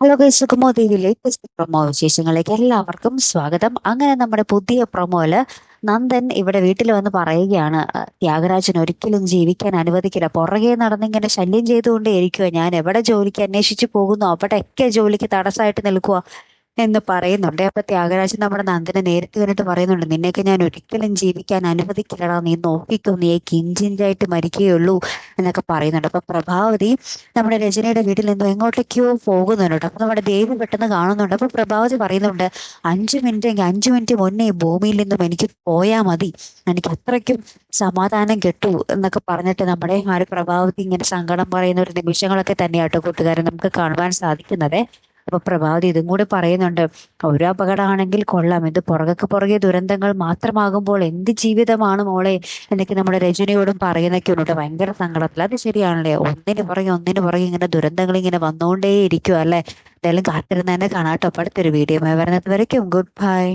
Hello guys സുഖമോ Devi latest promo വിശേഷങ്ങളിലേക്ക് എല്ലാവർക്കും സ്വാഗതം. അങ്ങനെ നമ്മുടെ പുതിയ പ്രൊമോയിൽ നന്ദൻ ഇവിടെ വീട്ടിൽ വന്ന് പറയുകയാണ് ത്യാഗരാജൻ ഒരിക്കലും ജീവിക്കാൻ അനുവദിക്കില്ല. പുറകെ നടന്നിങ്ങനെ ശല്യം ചെയ്തുകൊണ്ടേ ഇരിക്കുക ഞാൻ എവിടെ ജോലിക്ക് അന്വേഷിച്ചു പോകുന്നു? അവിടെയൊക്കെ ജോലിക്ക് തടസ്സമായിട്ട് നിൽക്കുക എന്ന് പറയുന്നുണ്ട്. അപ്പൊ ത്യാഗരാജൻ നമ്മുടെ നന്ദനെ നേരിട്ട് കണ്ടിട്ട് പറയുന്നുണ്ട് നിന്നെയൊക്കെ ഞാൻ ഒരിക്കലും ജീവിക്കാൻ അനുവദിക്കില്ലടാ. നീ നോക്കിക്കോ നീ കിഞ്ചിഞ്ചായിട്ട് മരിക്കുകയുള്ളൂ എന്നൊക്കെ പറയുന്നുണ്ട്. അപ്പൊ പ്രഭാവതി നമ്മുടെ രചനയുടെ വീട്ടിൽ നിന്നും എങ്ങോട്ടേക്കോ പോകുന്നുണ്ട്. അപ്പൊ നമ്മുടെ ദേവി പെട്ടെന്ന് കാണുന്നുണ്ട്. അപ്പൊ പ്രഭാവതി പറയുന്നുണ്ട് അഞ്ചു മിനിറ്റ് എങ്കിൽ അഞ്ചു മിനിറ്റ് മുന്നേ ഭൂമിയിൽ നിന്നും എനിക്ക് പോയാൽ മതി. എനിക്ക് അത്രയ്ക്കും സമാധാനം കിട്ടൂ എന്നൊക്കെ പറഞ്ഞിട്ട് നമ്മുടെ ആ ഒരു പ്രഭാവതി ഇങ്ങനെ സങ്കടം പറയുന്ന ഒരു നിമിഷങ്ങളൊക്കെ തന്നെയാട്ടോ കൂട്ടുകാരെ നമുക്ക് കാണുവാൻ സാധിക്കുന്നത്. അപ്പൊ പ്രഭാതി ഇതും കൂടി പറയുന്നുണ്ട് ഒരു അപകടമാണെങ്കിൽ കൊള്ളാം. ഇത് പുറകക്ക് പുറകെ ദുരന്തങ്ങൾ മാത്രമാകുമ്പോൾ എന്ത് ജീവിതമാണ് മോളെ? എന്നൊക്കെ നമ്മുടെ രജനിയോടും പറയുന്നൊക്കെ ഉണ്ട്. ഭയങ്കര സങ്കടത്തിൽ. അത് ശരിയാണല്ലേ? ഒന്നിന് പുറകെ ഒന്നിന് പുറകെ ഇങ്ങനെ ദുരന്തങ്ങൾ ഇങ്ങനെ വന്നുകൊണ്ടേ ഇരിക്കും അല്ലെ? എന്തായാലും കാത്തിരുന്ന് തന്നെ കാണാട്ടോ. അടുത്തൊരു വീഡിയോ വരുന്നത് വരയ്ക്കും. Good bye.